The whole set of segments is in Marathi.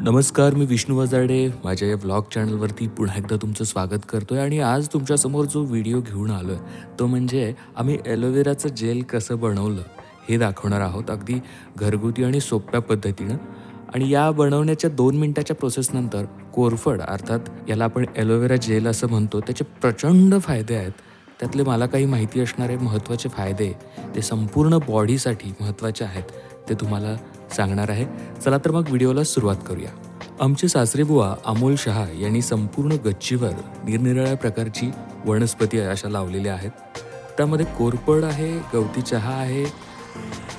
नमस्कार मी विष्णू वजाडे. माझ्या या ब्लॉग चॅनलवरती पुन्हा एकदा तुमचं स्वागत करतोय आणि आज तुमच्यासमोर जो व्हिडिओ घेऊन आलो आहे तो म्हणजे आम्ही ॲलोवेराचं जेल कसं बनवलं हे दाखवणार आहोत अगदी घरगुती आणि सोप्या पद्धतीनं. आणि या बनवण्याच्या दोन मिनटाच्या प्रोसेसनंतर कोरफड अर्थात याला आपण ॲलोवेरा जेल असं म्हणतो त्याचे प्रचंड फायदे आहेत. त्यातले मला काही माहिती असणारे महत्त्वाचे फायदे ते संपूर्ण बॉडीसाठी महत्त्वाचे आहेत ते तुम्हाला सांगणार आहे. चला तर मग व्हिडिओला सुरुवात करूया. आमचे सासरे बुवा अमोल शहा यांनी संपूर्ण गच्चीवर निरनिराळ्या प्रकारची वनस्पती अशा लावलेल्या आहेत. त्यामध्ये कोरपड आहे गवती चहा आहे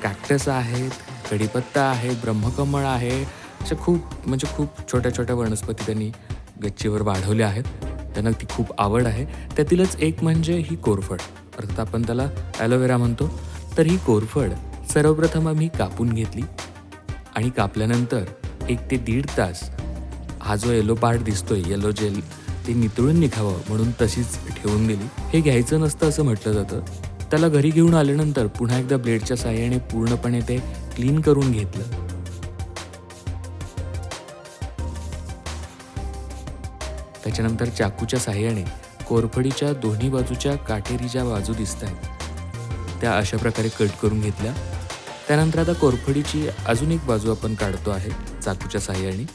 कॅक्टस आहेत कढीपत्ता आहे ब्रह्मकमळ आहे. अशा खूप म्हणजे खूप छोट्या छोट्या वनस्पती त्यांनी गच्चीवर वाढवल्या आहेत. त्यांना ती खूप आवड आहे. त्यातीलच एक म्हणजे ही कोरफड. अर्थात आपण त्याला ॲलोवेरा म्हणतो. तर ही कोरफड सर्वप्रथम आम्ही कापून घेतली. आणि कापल्यानंतर एक ते दीड तास हा जो येलो पार्ट दिसतोय येलो जेल ते नितळून निघावं म्हणून तशीच ठेवून दिली. हे घ्यायचं नसतं असं म्हटलं जातं. त्याला घरी घेऊन आल्यानंतर पुन्हा एकदा ब्लेडच्या साह्याने पूर्णपणे ते क्लीन करून घेतलं. त्याच्यानंतर चाकूच्या साह्याने कोरफडीच्या दोन्ही बाजूच्या काटेरी ज्या बाजू दिसत आहेत त्या अशा प्रकारे कट करून घेतल्या. त्यानंतर आता कोरफडीची अजून एक बाजू आपण काढतो आहे चाकूच्या साह्याने.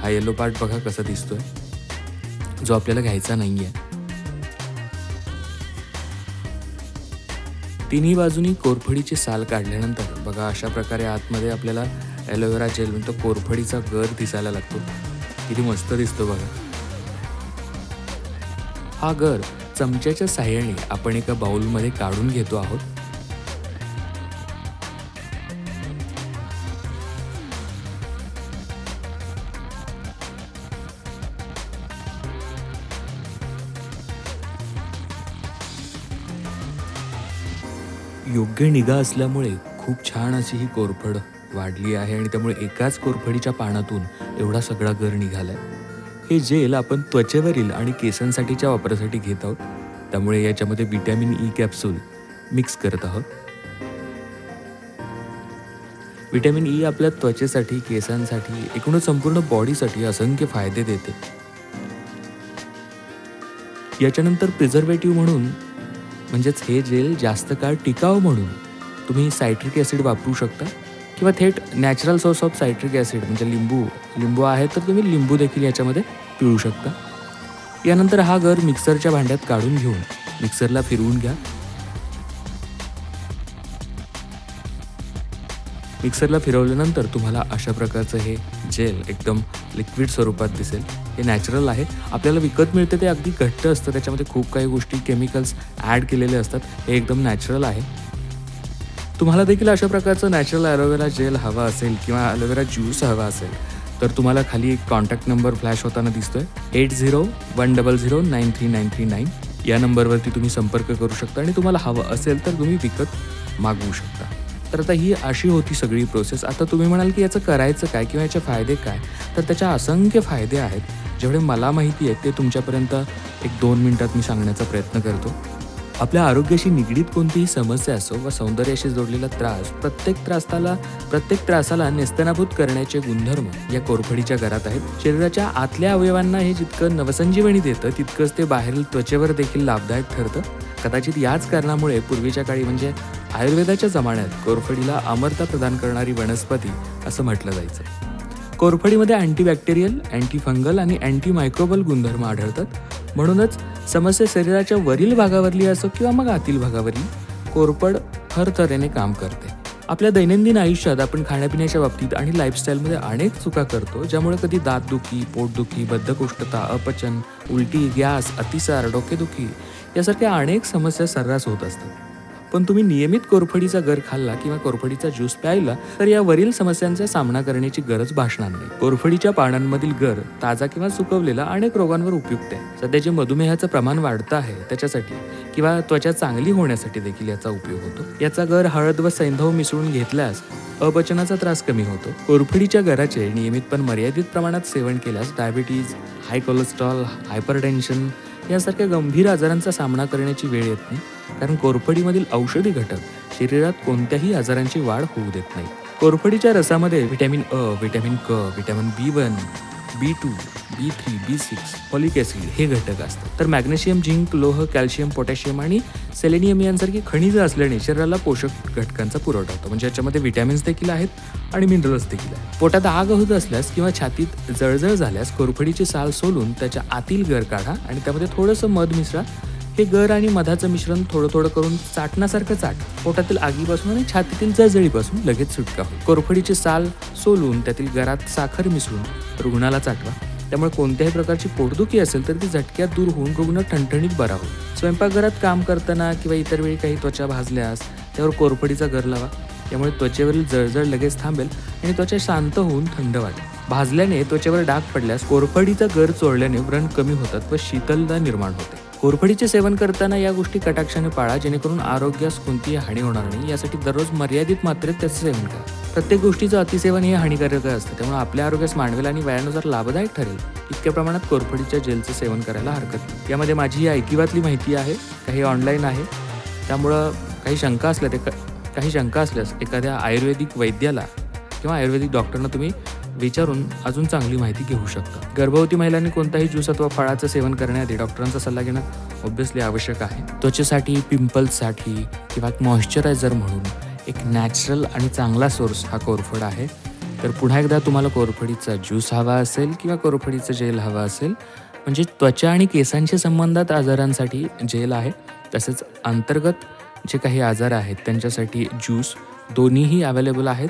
हा येलो पार्ट बघा कसा दिसतोय. जो आपल्याला घ्यायचा नाही आहे तिन्ही बाजूनी कोरफडीची साल काढल्यानंतर बघा अशा प्रकारे आतमध्ये आपल्याला ॲलोवेरा जेल म्हणतो कोरफडीचा गर दिसायला लागतो. किती मस्त दिसतो बघा. हा गर चमच्याच्या साह्याने आपण एका बाउलमध्ये काढून घेतो आहोत. योग्य निगा असल्यामुळे खूप छान अशी ही कोरफड वाढली आहे आणि त्यामुळे एकाच कोरफडीच्या पानातून एवढा सगळा गर निघालाय. हे जेल आपण त्वचेवरील आणि केसांसाठीच्या वापरासाठी घेत आहोत. त्यामुळे याच्यामध्ये विटॅमिन ई कॅप्सूल मिक्स करत आहोत. विटॅमिन ई आपल्या त्वचेसाठी केसांसाठी एकूणच संपूर्ण बॉडीसाठी असंख्य फायदे देते. याच्यानंतर प्रिझर्वेटिव्ह म्हणून म्हणजेच हे जेल जास्त काळ टिकाव म्हणून तुम्ही सायट्रिक ॲसिड वापरू शकता किंवा थेट natural source of citric acid म्हणजे लिंबू लिंबू आहे तर तुम्ही लिंबू देखील याच्यामध्ये पिळू शकता. यानंतर हा गर मिक्सरच्या भांड्यात काढून घेऊन मिक्सरला फिरवून घ्या. मिक्सरला फिरवल्यानंतर तुम्हाला अशा प्रकारचं हे जेल एकदम लिक्विड स्वरूपात दिसेल हे नॅचरल आहे. आपल्याला विकत मिळते ते अगदी घट्ट असतं. त्याच्यामध्ये खूप काही गोष्टी केमिकल्स ॲड केलेले असतात. हे एकदम नॅचरल आहे. तुम्हाला देखील अशा प्रकारचं नॅचरल ॲलोवेरा जेल हवा असेल किंवा ॲलोवेरा ज्यूस हवा असेल तर तुम्हाला खाली एक कॉन्टॅक्ट नंबर फ्लॅश होताना दिसतोय. Eight zero one double zero nine three nine three nine या नंबरवरती तुम्ही संपर्क करू शकता आणि तुम्हाला हवं असेल तर तुम्ही विकत मागवू शकता. तर आता ही अशी होती सगळी प्रोसेस आता तुम्ही म्हणाल की याचं करायचं काय किंवा याचे फायदे काय? तर त्याच्या असंख्य फायदे आहेत. जेवढे मला माहिती आहेत ते तुमच्यापर्यंत एक दोन मिनटात मी सांगण्याचा प्रयत्न करतो. आपल्या आरोग्याशी निगडीत कोणतीही समस्या असो व सौंदर्याशी जोडलेला त्रास प्रत्येक त्रासाला प्रत्येक त्रासाला नेस्तनाभूत करण्याचे गुणधर्म या कोरफडीच्या घरात आहेत. शरीराच्या आतल्या अवयवांना हे जितकं नवसंजीवनी देतं तितकंच ते बाहेरील त्वचेवर देखील लाभदायक ठरतं. कदाचित याच कारणामुळे पूर्वीच्या काळी म्हणजे आयुर्वेदाच्या जमान्यात कोरफडीला अमरता प्रदान करणारी वनस्पती असं म्हटलं जायचं. कोरफडीमध्ये अँटीबॅक्टेरियल अँटीफंगल आणि अँटी मायक्रोबल गुणधर्म आढळतात. म्हणूनच समस्या शरीराच्या वरील भागावरली असो किंवा मग आतील भागावरली कोरफड हर तऱ्हेने काम करते. आपल्या दैनंदिन आयुष्यात आपण खाण्यापिण्याच्या बाबतीत आणि लाईफस्टाईलमध्ये अनेक चुका करतो ज्यामुळे कधी दातदुखी पोटदुखी बद्धकोष्ठता अपचन उलटी गॅस अतिसार डोकेदुखी यासारख्या अनेक समस्या सर्रास होत असतात. पण तुम्ही नियमित कोरफडीचा गर खाल्ला किंवा कोरफडीचा ज्यूस प्यायला तर या वरील समस्यांचा सामना करण्याची गरज भासणार नाही. कोरफडीच्या पानांमधील गर ताजा किंवा सुकवलेला अनेक रोगांवर उपयुक्त आहे. सध्या जे मधुमेहाचं प्रमाण वाढतं आहे त्याच्यासाठी किंवा त्वचा चांगली होण्यासाठी देखील याचा उपयोग होतो. याचा गर हळद व सैंधव मिसळून घेतल्यास अपचनाचा त्रास कमी होतो. कोरफडीच्या गराचे नियमित पण मर्यादित प्रमाणात सेवन केल्यास डायबिटीज हाय कोलेस्ट्रॉल हायपरटेन्शन यासारख्या गंभीर आजारांचा सामना करण्याची वेळ येत नाही कारण कोरफडीमधील औषधी घटक शरीरात कोणत्याही आजारांची वाढ होऊ देत नाही कोरफडीच्या रसामध्ये व्हिटॅमिन अ व्हिटॅमिन क vitamin B one B two B three B six folic acid हे घटक असतात. तर मॅग्नेशियम झिंक लोह कॅल्शियम पोटॅशियम आणि सेलेनियम यांसारखी खनिजं असल्याने शरीराला पोषक घटकांचा पुरवठा होतो. म्हणजे याच्यामध्ये विटॅमिन्स देखील आहेत आणि मिनरल्स देखील आहेत. पोटात आग होत असल्यास किंवा छातीत जळजळ झाल्यास कोरफडीची साल सोलून त्याच्या आतील गर काढा आणि त्यामध्ये थोडंसं मध मिसळा हे गर आणि मधाचं मिश्रण थोडं थोडं करून चाटण्यासारखं चाट. पोटातील आगीपासून आणि छातीतील जळजळीपासून लगेच सुटका. हो कोरफडीची साल सोलून त्यातील गरात साखर मिसळून रुग्णाला चाटवा. त्यामुळे कोणत्याही प्रकारची पोटदुखी असेल तर ती झटक्यात दूर होऊन रुग्ण ठणठणीत बरा होईल. स्वयंपाकघरात काम करताना किंवा इतर वेळी काही त्वचा भाजल्यास त्यावर कोरफडीचा गर लावा. त्यामुळे त्वचेवरील जळजळ लगेच थांबेल आणि त्वचा शांत होऊन थंड वाटेल. भाजल्याने त्वचेवर डाग पडल्यास कोरफडीचा गर चोळल्याने व्रण कमी होतात व शीतलता निर्माण होते. कोरफडीचे सेवन करताना या गोष्टी कटाक्षाने पाळा जेणेकरून आरोग्यास कोणतीही हानी होणार नाही. यासाठी दररोज मर्यादित मात्रेत त्याचे सेवन करा. प्रत्येक गोष्टीचं अतिसेवन हे हानिकारक असतं. त्यामुळे आपल्या आरोग्यास मांडवेल आणि वयानुसार लाभदायक ठरेल. इतक्या प्रमाणात कोरफडीच्या जेलचं सेवन करायला हरकत नाही. यामध्ये माझी ही ऐकिवातली माहिती आहे. काही ऑनलाईन आहे. त्यामुळं काही शंका असल्या ते काही शंका असल्यास एखाद्या आयुर्वेदिक वैद्याला किंवा आयुर्वेदिक डॉक्टरनं तुम्ही विचारून अजून चांगली माहिती घेऊ शकता. गर्भवती महिलांनी कोणताही ज्यूस अथवा फळाचं सेवन करण्याआधी डॉक्टरांचा सल्ला घेणं ऑब्व्हियसली आवश्यक आहे. त्वचेसाठी पिंपल्ससाठी किंवा मॉइश्चरायझर म्हणून एक नॅचरल आणि चांगला सोर्स हा कोरफड आहे. तर पुन्हा एकदा तुम्हाला कोरफडीचा ज्यूस हवा असेल किंवा कोरफडीचं जेल हवा असेल म्हणजे त्वचा आणि केसांशी संबंधात आजारांसाठी जेल आहे. तसेच अंतर्गत जे काही आजार आहेत त्यांच्यासाठी ज्यूस दोन्हीही अवेलेबल आहेत.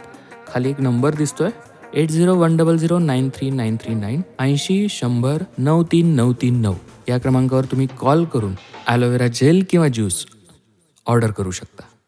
खाली एक नंबर दिसतोय. Eight zero one double zero nine three nine three nine ऐंशी शंभर नऊ तीन नऊ तीन नऊ. या क्रमांकावर तुम्ही कॉल करून ॲलोवेरा जेल किंवा ज्यूस ऑर्डर करू शकता.